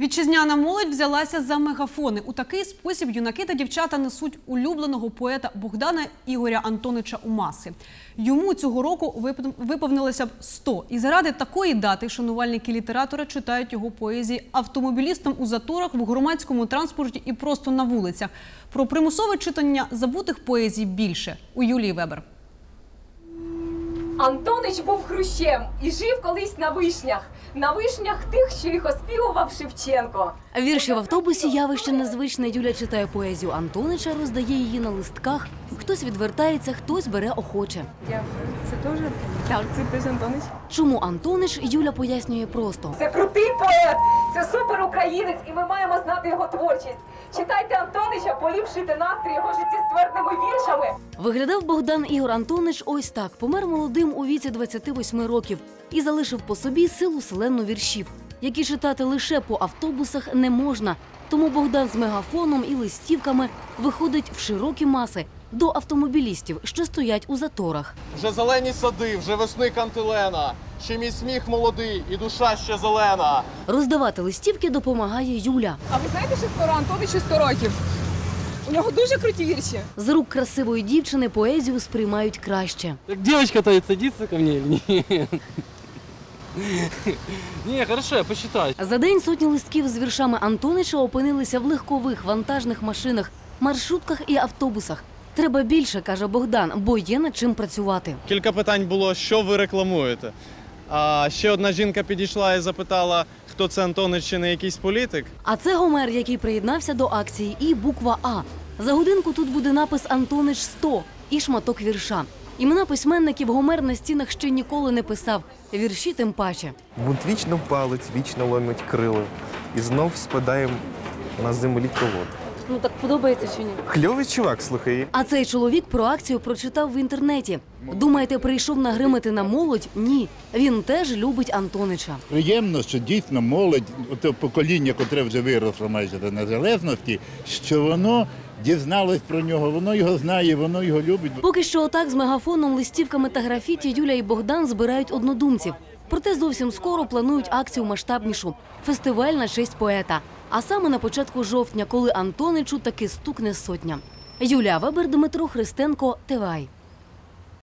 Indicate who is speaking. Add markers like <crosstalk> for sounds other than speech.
Speaker 1: Вітчизняна молодь взялася за мегафони. У такий спосіб юнаки та дівчата несуть улюбленого поета Богдана Ігоря Антонича у маси. Йому цього року вип- виповнилося б 100. І заради такої дати шанувальники літератора читають його поезії автомобілістам у заторах, в громадському транспорті і просто на вулицях. Про примусове читання забутих поезій більше у Юлії Вебер.
Speaker 2: Антонич був хрущем і жив колись на вишнях. На вишнях тих, що їх оспівував Шевченко.
Speaker 3: Вірші в автобусі явище незвичне. Юля читає поезію Антонича, роздає її на листках. Хтось відвертається, хтось бере охоче.
Speaker 2: Дякую. Це теж? Так, це теж Антонич.
Speaker 3: Чому Антонич Юля пояснює просто.
Speaker 2: Це крутий поет, це супер українець, і ми маємо знати його творчість. Читайте Антонича, поліпшуйте настрій його життєстверними віршами.
Speaker 3: Виглядав Богдан Ігор Антонич ось так. Помер молодим у віці 28 років і залишив по собі силу селену віршів, які читати лише по автобусах не можна. Тому Богдан з мегафоном і листівками виходить в широкі маси до автомобілістів, що стоять у заторах.
Speaker 4: Вже зелені сади, вже весни кантилена. Ще мій сміх молодий і душа ще зелена.
Speaker 3: Роздавати листівки допомагає Юля.
Speaker 2: А ви знаєте, що скоро Антоничу 100 років? У нього дуже круті вірші.
Speaker 3: З рук красивої дівчини поезію сприймають краще.
Speaker 5: Так девочка-то садится ко мне или нет? <laughs> Не, хорошо, я посчитаю.
Speaker 3: За день сотні листків з віршами Антонича опинилися в легкових вантажних машинах, маршрутках і автобусах. Треба більше, каже Богдан, бо є над чим працювати.
Speaker 4: Кілька питань було, що ви рекламуєте. А ще одна жінка підійшла і запитала, хто це Антонич чи не якийсь політик.
Speaker 3: А це Гомер, який приєднався до акції, і буква А. За годинку тут буде напис Антонич 100 і шматок вірша. Імена письменників Гомер на стінах ще ніколи не писав. Вірші тим паче.
Speaker 6: Бунт вічно палить, вічно ломить крила, і знов спадаєм на землі колод.
Speaker 3: Ну так подобається чи ні?
Speaker 6: Кльовий чувак, слухай.
Speaker 3: А цей чоловік про акцію прочитав в інтернеті. Думаєте, прийшов нагримати на молодь? Ні. Він теж любить Антонича.
Speaker 7: Приємно, що дійсно молодь, те покоління, котре вже виросло майже до незалежності, що воно дізналось про нього, воно його знає, воно його любить.
Speaker 3: Поки що отак з мегафоном, листівками та графіті Юля і Богдан збирають однодумців. Проте зовсім скоро планують акцію масштабнішу фестиваль на честь поета. А саме на початку жовтня, коли Антоничу таки стукне сотня. Юлія Вебер, Дмитро Христенко, ТВАЙ.